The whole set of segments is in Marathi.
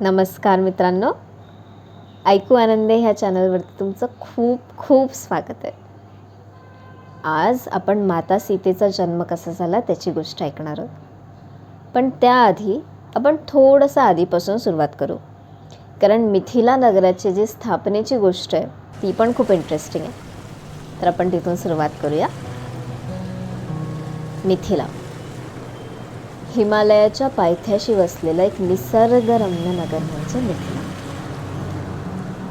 नमस्कार मित्रांनो. ऐकू आनंदे ह्या चॅनलवरती तुमचं खूप खूप स्वागत आहे. आज आपण माता सीतेचा जन्म कसा झाला त्याची गोष्ट ऐकणार आहोत. पण त्याआधी आपण थोडंसं आधीपासून सुरुवात करू. कारण मिथिला नगराची जी स्थापनेची गोष्ट आहे ती पण खूप इंटरेस्टिंग आहे. तर आपण तिथून सुरुवात करूया. मिथिला. हिमालयाच्या पायथ्याशी वसलेलं एक निसर्गरम्य नगर म्हणजे मिथिला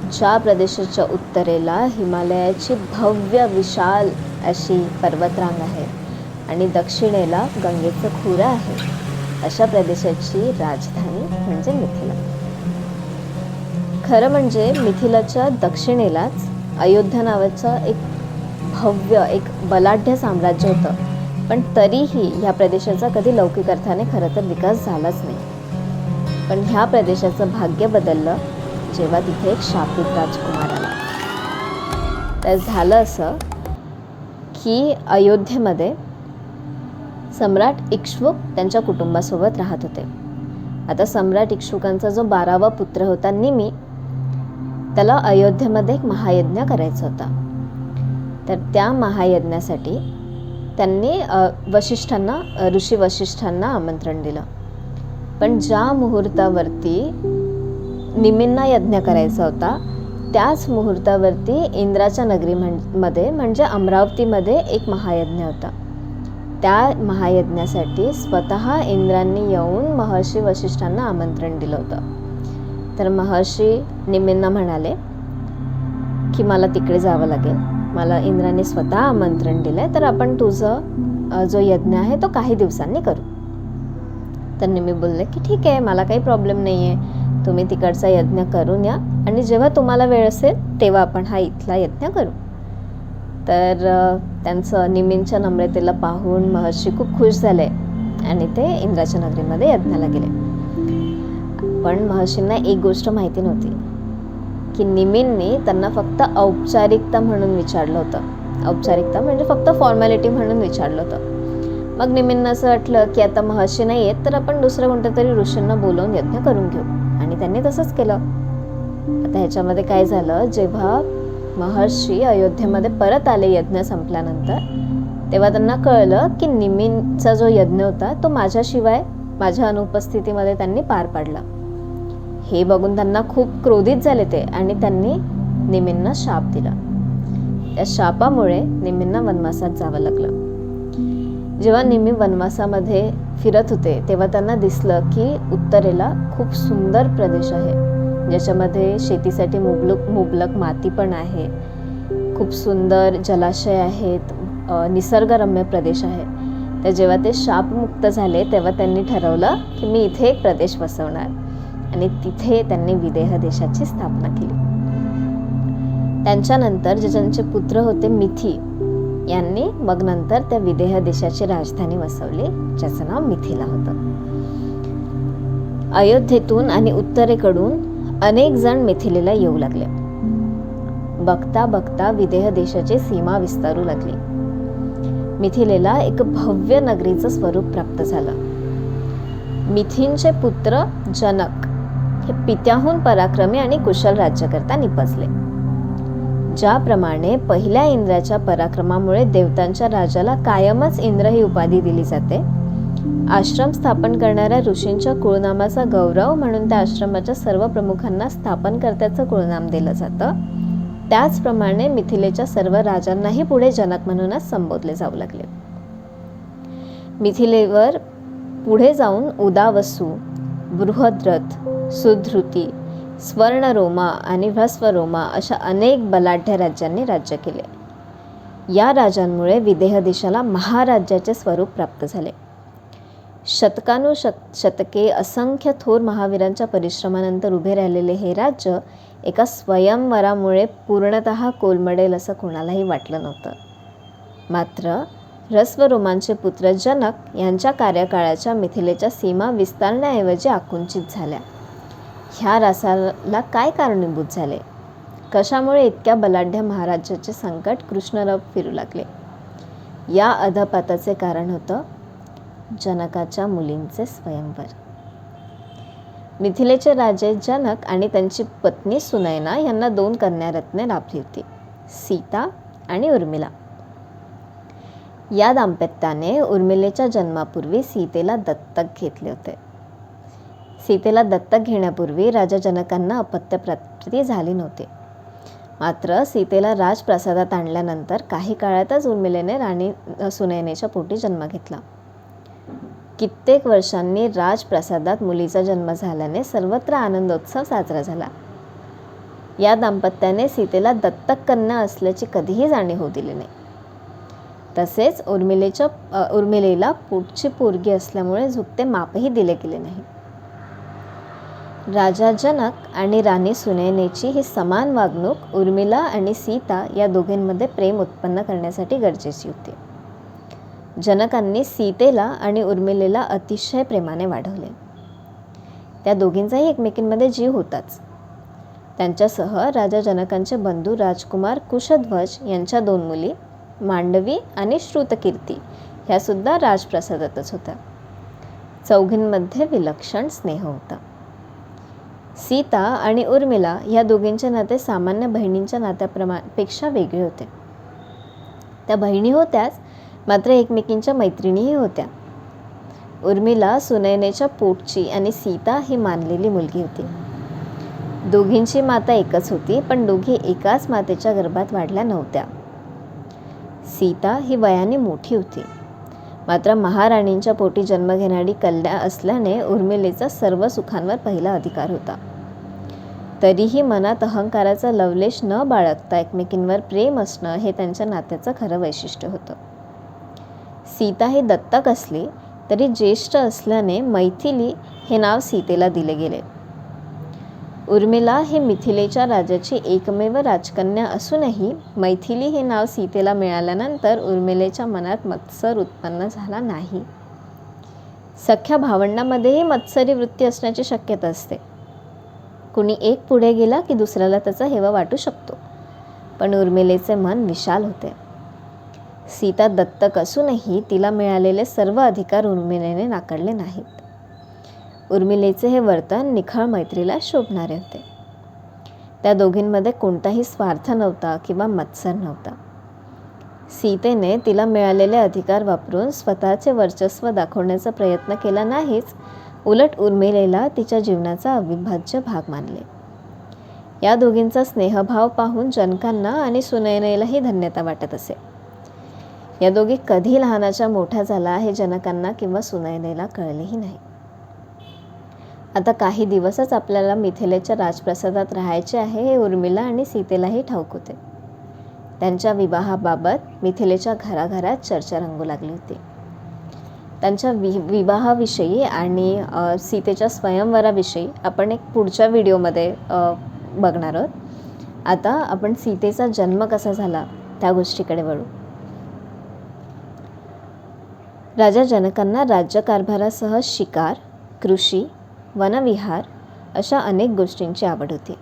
ज्या प्रदेशाच्या उत्तरेला हिमालयाची भव्य विशाल अशी पर्वतरांग आहे आणि दक्षिणेला गंगेचं खुरं आहे अशा प्रदेशाची राजधानी म्हणजे मिथिला. खरं म्हणजे मिथिलाच्या दक्षिणेलाच अयोध्या नावाचं एक भव्य एक बलाढ्य साम्राज्य होतं. पण तरीही ह्या प्रदेशाचा कधी लौकिक अर्थाने खरं तर विकास झालाच नाही. पण ह्या प्रदेशाचं भाग्य बदललं जेव्हा तिथे एक शापित राजकुमार आला. तर झालं असं की अयोध्येमध्ये सम्राट इक्ष्वुक त्यांच्या कुटुंबासोबत राहत होते. आता सम्राट इक्ष्वुकांचा जो बारावा पुत्र होता निमी त्याला अयोध्येमध्ये एक महायज्ञ करायचा होता. तर त्या महायज्ञासाठी त्यांनी वशिष्ठांना ऋषी वशिष्ठांना आमंत्रण दिलं. पण ज्या मुहूर्तावरती निमींना यज्ञ करायचा होता त्याच मुहूर्तावरती इंद्राच्या नगरी म्हणमध्ये म्हणजे अमरावतीमध्ये एक महायज्ञ होता. त्या महायज्ञासाठी स्वतः इंद्रांनी येऊन महर्षी वशिष्ठांना आमंत्रण दिलं होतं. तर महर्षी निमींना म्हणाले की मला तिकडे जावं लागेल. मला इंद्राने स्वतः आमंत्रण दिलं आहे तर आपण तुझं जो यज्ञ आहे तो काही दिवसांनी करू. तर मी बोलले की ठीक आहे मला काही प्रॉब्लेम नाही आहे तुम्ही तिकडचा यज्ञ करून या आणि जेव्हा तुम्हाला वेळ असेल तेव्हा आपण हा इथला यज्ञ करू. तर त्यांचं निमींच्या नम्रतेला पाहून महर्षी खूप खुश झाले आणि ते इंद्राच्या नगरीमध्ये यज्ञाला गेले. पण महर्षींना एक गोष्ट माहिती नव्हती. की निमींनी त्यांना फक्त औपचारिकता म्हणून विचारलं होतं. औपचारिकता म्हणजे फक्त फॉर्मॅलिटी म्हणून विचारलं होतं. मग निमींना असं वाटलं की आता महर्षी नाही आहेत तर आपण दुसऱ्या कोणत्या तरी ऋषींना बोलवून यज्ञ करून घेऊ. आणि त्यांनी तसंच केलं. आता ह्याच्यामध्ये काय झालं? जेव्हा महर्षी अयोध्येमध्ये परत आले यज्ञ संपल्यानंतर तेव्हा त्यांना कळलं की निमींचा जो यज्ञ होता तो माझ्याशिवाय माझ्या अनुपस्थितीमध्ये त्यांनी पार पाडला. हे बघून त्यांना खूप क्रोधित झाले ते आणि त्यांनी निमींना शाप दिला. त्या शापामुळे निमींना वनवासात जावं लागलं. जेव्हा निमी वनवासामध्ये फिरत होते तेव्हा त्यांना दिसलं की उत्तरेला खूप सुंदर प्रदेश आहे ज्याच्यामध्ये शेतीसाठी मुबलक मुबलक माती पण आहे. खूप सुंदर जलाशय आहेत निसर्गरम्य प्रदेश आहे. तर जेव्हा ते शापमुक्त झाले तेव्हा त्यांनी ठरवलं की मी इथे एक प्रदेश बसवणार. आणि तिथे त्यांनी विदेह देशाची स्थापना केली. त्यांच्यानंतर जे त्यांचे पुत्र होते मिथी यांनी मग नंतर त्या विदेह देशाची राजधानी वसवली ज्याचं नाव मिथिला होतं. अयोध्येतून आणि उत्तरेकडून अनेक जण मिथिलेला येऊ लागले. बघता बघता विदेह देशाची सीमा विस्तारू लागली. मिथिलेला एक भव्य नगरीचं स्वरूप प्राप्त झालं. मिथीनचे पुत्र जनक हे पित्याहून पराक्रमी आणि कुशल राज्यकर्ता निपजले. ज्याप्रमाणे पहिल्या इंद्राच्या पराक्रमामुळे देवतांच्या राजाला कायमच इंद्र ही उपाधी दिली जाते आश्रम स्थापन करणाऱ्या ऋषींच्या कुळनामाचा गौरव म्हणून त्या आश्रमाच्या सर्व प्रमुखांना स्थापन करत्याचं कुळनाम दिलं जातं. त्याचप्रमाणे मिथिलेच्या सर्व राजांनाही पुढे जनक म्हणूनच संबोधले जाऊ लागले. मिथिलेवर पुढे जाऊन उदावसू बृहद्रथ सुधृती स्वर्णरोमा आणि भस्वरोमा अशा अनेक बलाढ्य राज्यांनी राज्य केले. या राजांमुळे विदेह देशाला महाराज्याचे स्वरूप प्राप्त झाले. शतकानुशत शतके असंख्य थोर महावीरांच्या परिश्रमानंतर उभे राहिलेले हे राज्य एका स्वयंवरामुळे पूर्णत कोलमडेल असं कोणालाही वाटलं नव्हतं. मात्र रस्वरोमांचे पुत्र जनक यांच्या कार्यकाळाच्या मिथिलेच्या सीमा विस्तारण्याऐवजी आकुंचित झाल्या. ह्या रासाला काय कारणीभूत झाले? कशामुळे इतक्या बलाढ्य महाराजाचे संकट कृष्णराव फिरू लागले? या अधपाताचे कारण होतं जनकाच्या मुलींचे स्वयंवर. मिथिलेचे राजे जनक आणि त्यांची पत्नी सुनैना यांना दोन कन्यारत्ने लाभली होती सीता आणि उर्मिला. या दाम्पत्याने उर्मिलेच्या जन्मापूर्वी सीतेला दत्तक घेतले होते. सीतेला दत्तक घेण्यापूर्वी राजा जनकांना अपत्य प्रती झाली नव्हती. मात्र सीतेला राजप्रासादात आणल्यानंतर काही काळातच उर्मिलेने राणी सुनैनेच्या पोटी जन्म घेतला. कित्येक वर्षांनी राजप्रासादात मुलीचा जन्म झाल्याने सर्वत्र आनंदोत्सव साजरा झाला. या दाम्पत्याने सीतेला दत्तक कन्या असल्याची कधीही जाणीव होऊ दिली नाही. तसेच उर्मिलेच्या उर्मिलेला पुढची पोरगी असल्यामुळे झुकते मापही दिले गेले नाही. राजा जनक आणि राणी सुनैनेची ही समान वागणूक उर्मिला आणि सीता या दोघींमध्ये प्रेम उत्पन्न करण्यासाठी गरजेची होती. जनकांनी सीतेला आणि उर्मिलेला अतिशय प्रेमाने वाढवले. त्या दोघींचाही एकमेकींमध्ये जीव होताच. त्यांच्यासह राजा जनकांचे बंधू राजकुमार कुशध्वज यांच्या दोन मुली मांडवी आणि श्रुतकीर्ती ह्यासुद्धा राजप्रसादातच होत्या. चौघींमध्ये विलक्षण स्नेह होता. सीता आणि उर्मिला या दोघींचे नाते सामान्य बहिणींच्या नात्याप्रमा पेक्षा वेगळे होते. त्या बहिणी होत्याच मात्र एकमेकींच्या मैत्रिणीही होत्या. उर्मिला सुनैनेच्या पोटची आणि सीता ही मानलेली मुलगी होती. दोघींची माता एकच होती पण दोघी एकाच मातेच्या गर्भात वाढल्या नव्हत्या. सीता ही वयाने मोठी होती. मात्र महाराणींच्या पोटी जन्म घेणारी कन्या असल्याने उर्मिलेचा सर्व सुखांवर पहिला अधिकार होता. तरीही मनात अहंकाराचा लवलेश न बाळगता एकमेकींवर प्रेम असणं हे त्यांच्या नात्याचं खरं वैशिष्ट्य होतं. सीता ही दत्तक असली तरी ज्येष्ठ असल्याने मैथिली हे नाव सीतेला दिले गेले. उर्मिला ही मिथिलेच्या राजाची एकमेव राजकन्या असूनही मैथिली हे नाव सीतेला मिळाल्यानंतर उर्मिलेच्या मनात मत्सर उत्पन्न झाला नाही. सख्या भावंडामध्येही मत्सरी वृत्ती असण्याची शक्यता असते. कुणी एक पुढे गेला की दुसऱ्याला त्याचा हेवा वाटू शकतो. पण उर्मिलेचे मन विशाल होते. सीता दत्तक असूनही तिला मिळालेले सर्व अधिकार उर्मिलेने नाकारले नाहीत. उर्मिलेचे हे वर्तन निखळ मैत्रीला शोभणारे होते. त्या दोघींमध्ये कोणताही स्वार्थ नव्हता किंवा मत्सर नव्हता. सीतेने तिला मिळालेले अधिकार वापरून स्वतःचे वर्चस्व दाखवण्याचा प्रयत्न केला नाहीच उलट उर्मिलेला तिच्या जीवनाचा अविभाज्य भाग मानले. या दोघींचा स्नेहभाव पाहून जनकांना आणि सुनयनेलाही धन्यता वाटत असे. या दोघी कधी लहानाच्या मोठ्या झाला हे जनकांना किंवा सुनयनेला कळलेही नाही. आता काही दिवसच आपल्याला मिथिलेच्या राजप्रसादात राहायचे आहे हे उर्मिला आणि सीतेलाही ठाऊक होते. त्यांच्या विवाहाबाबत मिथिलेच्या घराघरात चर्चा रंगू लागली होती. त्यांच्या वि विवाहाविषयी आणि सीतेच्या स्वयंवराविषयी आपण एक पुढच्या व्हिडिओमध्ये बघणार आहोत. आता आपण सीतेचा जन्म कसा झाला त्या गोष्टीकडे वळू. राजा जनकांना राज्यकारभारासह शिकार कृषी वनविहार अशा अनेक गोष्टींची आवड होती.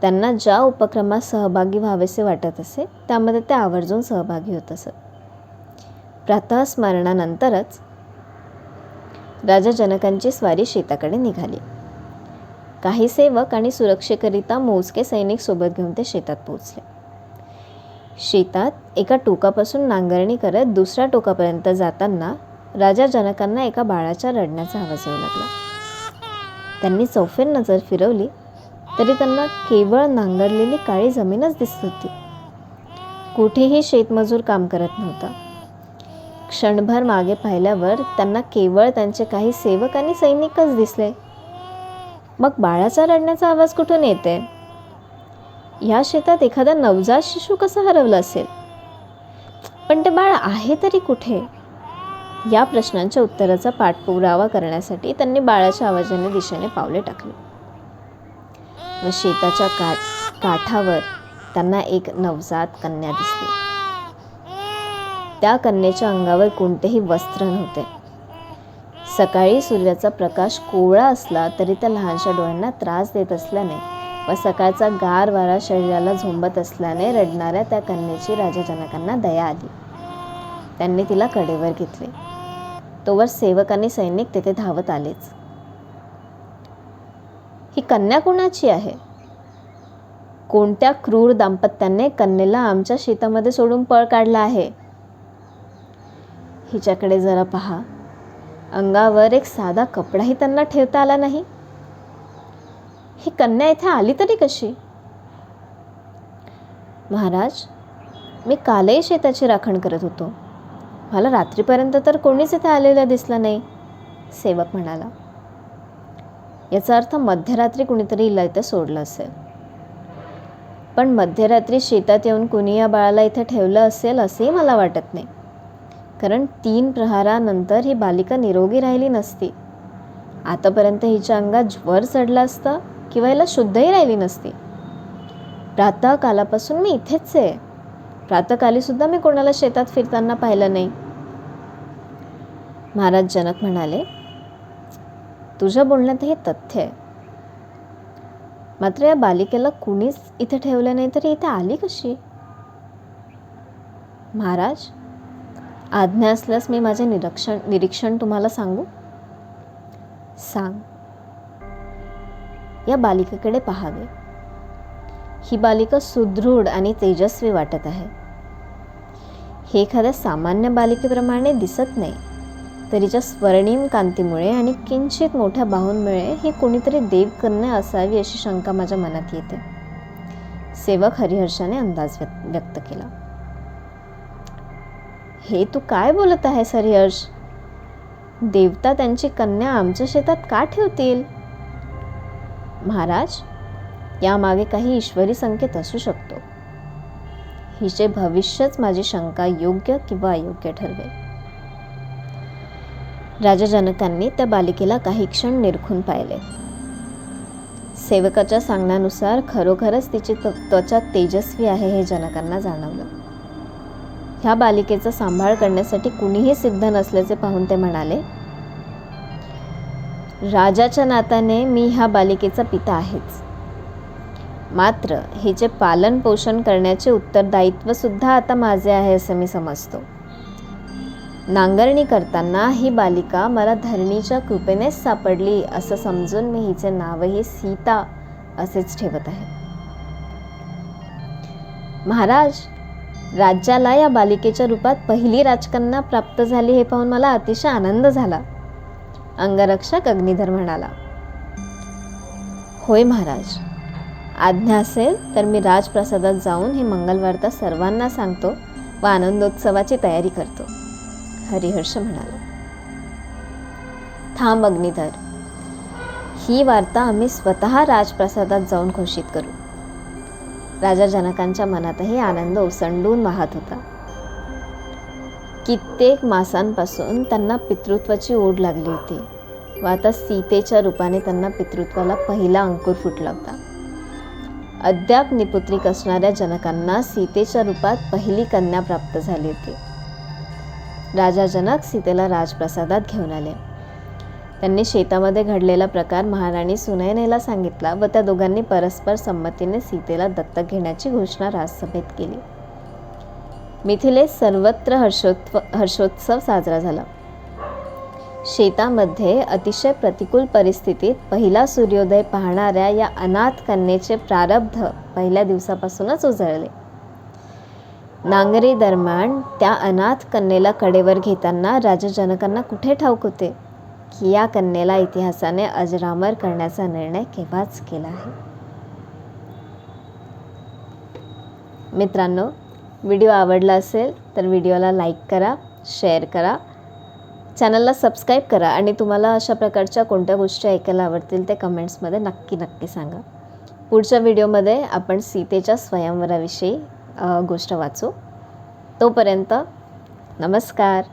त्यांना ज्या उपक्रमात सहभागी व्हावेसे वाटत असे त्यामध्ये ते आवर्जून सहभागी होत असत. प्रातःस्मरणानंतरच राजा जनकांची स्वारी शेताकडे निघाली. काही सेवक आणि सुरक्षेकरिता मोजके सैनिक सोबत घेऊन ते शेतात पोहोचले. शेतात एका टोकापासून नांगरणी करत दुसऱ्या टोकापर्यंत जाताना राजा जनकांना एका बाळाच्या रडण्याचा आवाज येऊ लागला. त्यांनी चौफेर नजर फिरवली तरी त्यांना केवळ नांगरलेली काळी जमीनच दिसत होती. कुठेही शेतमजूर काम करत नव्हता. क्षणभर मागे पाहिल्यावर त्यांना केवळ त्यांचे काही सेवक आणि सैनिकच दिसले. मग बाळाचा रडण्याचा आवाज कुठून येते या शेतात एखादा नवजात शिशू कसा हरवला असेल? पण ते बाळ आहे तरी कुठे? या प्रश्नांच्या उत्तराचा पाठपुरावा करण्यासाठी त्यांनी बाळाच्या आवाजाने दिशेने पावले टाकली. व शेताच्या काठ काठावर त्यांना एक नवजात कन्या दिसली. त्या कन्येच्या अंगावर कोणतेही वस्त्र नव्हते. सकाळी सूर्याचा प्रकाश कोवळा असला तरी त्या लहानशा डोळ्यांना त्रास देत असल्याने व सकाळचा गार वारा शरीराला झोंबत असल्याने रडणाऱ्या त्या कन्येची राजा जनकांना दया आली. त्यांनी तिला कडेवर घेतले. तोवर सेवक आणि सैनिक तेथे धावत आलेच. ही कन्या कुणाची आहे? कोणत्या क्रूर दाम्पत्याने कन्येला आमच्या शेतामध्ये सोडून पळ काढला आहे? हिच्याकडे जरा पहा. अंगावर एक साधा कपडाही त्यांना ठेवता आला नाही. ही कन्या इथे आली तरी कशी? महाराज मी कालही शेताची राखण करत होतो. मला रात्रीपर्यंत तर कोणीच इथे आलेलं दिसलं नाही सेवक म्हणाला. याचा अर्थ मध्यरात्री कुणीतरी हिला इथं सोडलं असेल. पण मध्यरात्री शेतात येऊन कुणी या बाळाला इथे ठेवलं असेल असेही मला वाटत नाही. कारण तीन प्रहारानंतर ही बालिका निरोगी राहिली नसती. आतापर्यंत हिच्या अंगात ज्वर चढला असता किंवा हिला शुद्धही राहिली नसती. प्रातःकालापासून मी इथेच आहे. प्रातःकालीसुद्धा मी कोणाला शेतात फिरताना पाहिलं नाही. महाराज जनक म्हणाले तुझ्या बोलण्यात हे तथ्य आहे. मात्र या बालिकेला कुणीच इथे ठेवलं नाही तरी इथे आली कशी? महाराज आज्ञा असल्यास मी माझे निरीक्षण निरीक्षण तुम्हाला सांगू? सांग. या बालिकेकडे पाहावे. ही बालिका सुदृढ आणि तेजस्वी वाटत आहे. हे एखाद्या सामान्य बालिकेप्रमाणे दिसत नाही. तरीच्या स्वर्णिम कांतीमुळे आणि किंचित मोठ्या बाहूंमुळे ही कोणीतरी देवकन्या असावी अशी शंका माझ्या मनात येते. सेवक हरिहर्षाने अंदाज व्यक्त केला. हे तू काय बोलत आहेस हरिहर्ष? देवता त्यांची कन्या आमच्या शेतात का ठेवतील? महाराज यामागे काही ईश्वरी संकेत असू शकतो. हिचे भविष्यच माझी शंका योग्य किंवा अयोग्य ठरवेल राजा जनकांनी त्या बालिकेला काही क्षण निरखून पाहिले. सेवकाच्या सांगण्यानुसार खरोखरच तिची त्वचा तेजस्वी आहे हे जनकांना जाणवलं. ह्या बालिकेचा सांभाळ करण्यासाठी कुणीही सिद्ध नसल्याचे पाहून ते म्हणाले राजाच्या नात्याने मी ह्या बालिकेचा पिता आहेच. मात्र हिचे पालन पोषण करण्याचे उत्तरदायित्व सुद्धा आता माझे आहे असे मी समजतो. नांगरणी करताना ही बालिका मला धरणीच्या कृपेनेच सापडली असं समजून मी हिचे नावही सीता असेच ठेवत आहे. महाराज राज्याला या बालिकेच्या रूपात पहिली राजकन्या प्राप्त झाली हे पाहून मला अतिशय आनंद झाला. अंगरक्षक अग्निधर म्हणाला होय महाराज आज्ञा असेल तर मी राजप्रसादात जाऊन हे मंगलवार्ता सर्वांना सांगतो व आनंदोत्सवाची तयारी करतो. हरिहर्ष म्हणाला. थांब अग्निधर. ही वार्ता आम्ही स्वतः राजप्रसादात जाऊन घोषित करू. राजा जनकांच्या मनातही आनंद ओसंडून वाहत होता. कित्येक मासांपासून त्यांना पितृत्वाची ओढ लागली होती व आता सीतेच्या रूपाने त्यांना पितृत्वाला पहिला अंकुर फुटला होता. अद्याप निपुत्रिक असणाऱ्या जनकांना सीतेच्या रूपात पहिली कन्या प्राप्त झाली होती. राजा जनक सीतेला राजप्रसादात घेऊन आले. त्यांनी शेतामध्ये घडलेला प्रकार महाराणी सुनयनेला सांगितला व त्या दोघांनी परस्पर संमतीने सीतेला दत्तक घेण्याची घोषणा राजसभेत केली. मिथिलेत सर्वत्र हर्षोत्व हर्षोत्सव साजरा झाला. शेतामध्ये अतिशय प्रतिकूल परिस्थितीत पहिला सूर्योदय पाहणाऱ्या या अनाथ कन्येचे प्रारब्ध पहिल्या दिवसापासूनच उजळले. नांगरी दरम्यान त्या अनाथ कन्येला कडेवर घेताना राजा जनकांना कुठे ठाऊक होते? की या कन्येला इतिहासाने अजरामर करण्याचा निर्णय केव्हाच केला आहे? मित्रांनो व्हिडिओ आवडला असेल तर व्हिडिओला लाईक करा शेअर करा चॅनलला सबस्क्राईब करा आणि तुम्हाला अशा प्रकारच्या कोणत्या गोष्टी ऐकायला आवडतील ते कमेंट्समध्ये नक्की नक्की सांगा. पुढच्या व्हिडिओमध्ये आपण सीतेच्या स्वयंवराविषयी गोष्ट वाचू. तोपर्यंत नमस्कार.